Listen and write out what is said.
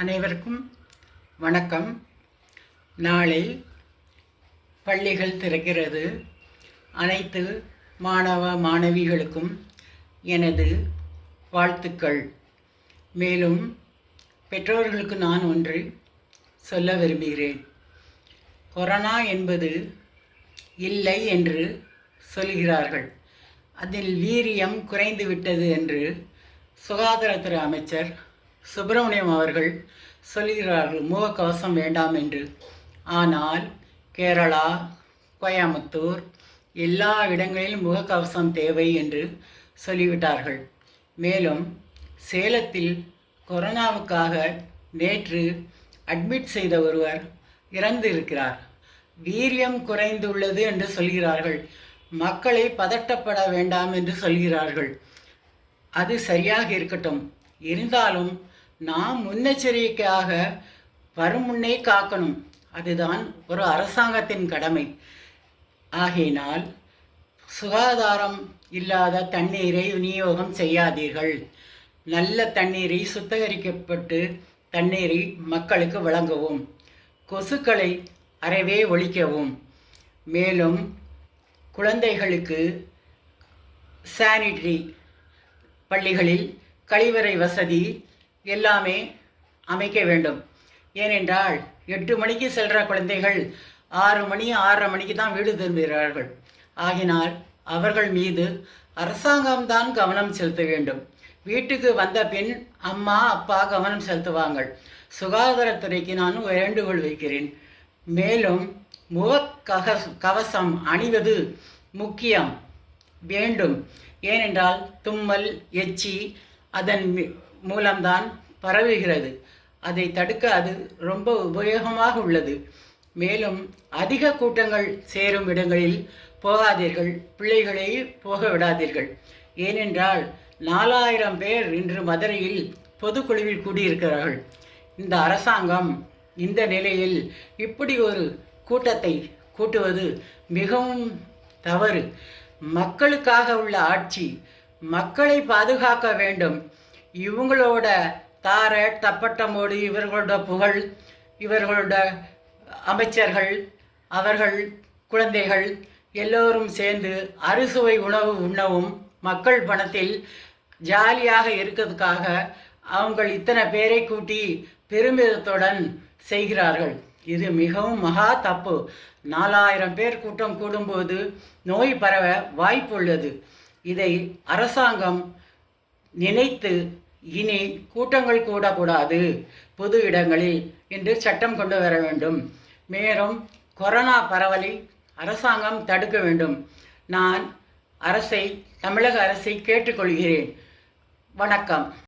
அனைவருக்கும் வணக்கம். நாளை பள்ளிகள் திறக்கிறது. அனைத்து மாணவ மாணவிகளுக்கும் எனது வாழ்த்துக்கள். மேலும் பெற்றோர்களுக்கு நான் ஒன்று சொல்ல விரும்புகிறேன். கொரோனா என்பது இல்லை என்று சொல்கிறார்கள். அதில் வீரியம் குறைந்து விட்டது என்று சுகாதாரத்துறை அமைச்சர் சுப்பிரமணியம் அவர்கள் சொல்கிறார்கள் முகக்கவசம் வேண்டாம் என்று. ஆனால் கேரளா கோயம்புத்தூர் எல்லா இடங்களிலும் முகக்கவசம் தேவை என்று சொல்லிவிட்டார்கள். மேலும் சேலத்தில் கொரோனாவுக்காக நேற்று அட்மிட் செய்த ஒருவர் இறந்து இருக்கிறார் வீரியம் குறைந்துள்ளது என்று சொல்கிறார்கள். மக்களை பதட்டப்பட வேண்டாம் என்று சொல்கிறார்கள். அது சரியாக இருக்கட்டும். இருந்தாலும் நாம் முன்னெச்சரிக்கையாக வரும் முன்னே காக்கணும். அதுதான் ஒரு அரசாங்கத்தின் கடமை. ஆகையினால் சுகாதாரம் இல்லாத தண்ணீரை விநியோகம் செய்யாதீர்கள். நல்ல தண்ணீரை சுத்திகரிக்கப்பட்டு தண்ணீரை மக்களுக்கு வழங்கவும் கொசுக்களை அறவே ஒழிக்கவும். மேலும் குழந்தைகளுக்கு சானிட்டரி பள்ளிகளில் கழிவறை வசதி எல்லாமே அமைக்க வேண்டும். ஏனென்றால் எட்டு மணிக்கு செல்கிற குழந்தைகள் ஆறு மணி ஆறரை மணிக்கு தான் வீடு திரும்புகிறார்கள். ஆகினால் அவர்கள் மீது அரசாங்கம்தான் கவனம் செலுத்த வேண்டும். வீட்டுக்கு வந்த பின் அம்மா அப்பா கவனம் செலுத்துவாங்கள் சுகாதாரத்துறைக்கு நான் வேண்டுகோள் வைக்கிறேன். மேலும் முகக்கக கவசம் அணிவது முக்கியம் வேண்டும். ஏனென்றால் தும்மல் எச்சி அதன் மூலம்தான் பரவுகிறது. அதை தடுக்க அது ரொம்ப உபயோகமாக உள்ளது. மேலும் அதிக கூட்டங்கள் சேரும் இடங்களில் போகாதீர்கள். பிள்ளைகளை போக விடாதீர்கள். ஏனென்றால் நாலாயிரம் பேர் இன்று மதுரையில் பொதுக்குழுவில் கூடியிருக்கிறார்கள். இந்த அரசாங்கம் இந்த நிலையில் இப்படி ஒரு கூட்டத்தை கூட்டுவது மிகவும் தவறு. மக்களுக்காக உள்ள ஆட்சி மக்களை பாதுகாக்க வேண்டும். இவங்களோட தாரட் தப்பட்டமோடு இவர்களோட புகழ் இவர்களோட அமைச்சர்கள் அவர்கள் குழந்தைகள் எல்லோரும் சேர்ந்து அறுசுவை உணவு உண்ணவும் மக்கள் பணத்தில் ஜாலியாக இருக்கிறதுக்காக அவங்கள் இத்தனை பேரை கூட்டி பெருமிதத்துடன் செய்கிறார்கள். இது மிகவும் மகா தப்பு. நாலாயிரம் பேர் கூட்டம் கூடும்போது நோய் பரவ வாய்ப்புள்ளது இதை அரசாங்கம் நினைத்து இனி கூட்டங்கள் கூடக்கூடாது. பொது இடங்களில் என்று சட்டம் கொண்டு வர வேண்டும். மேலும் கொரோனா பரவலை அரசாங்கம் தடுக்க வேண்டும். நான் அரசை தமிழக அரசை கேட்டுக்கொள்கிறேன். வணக்கம்.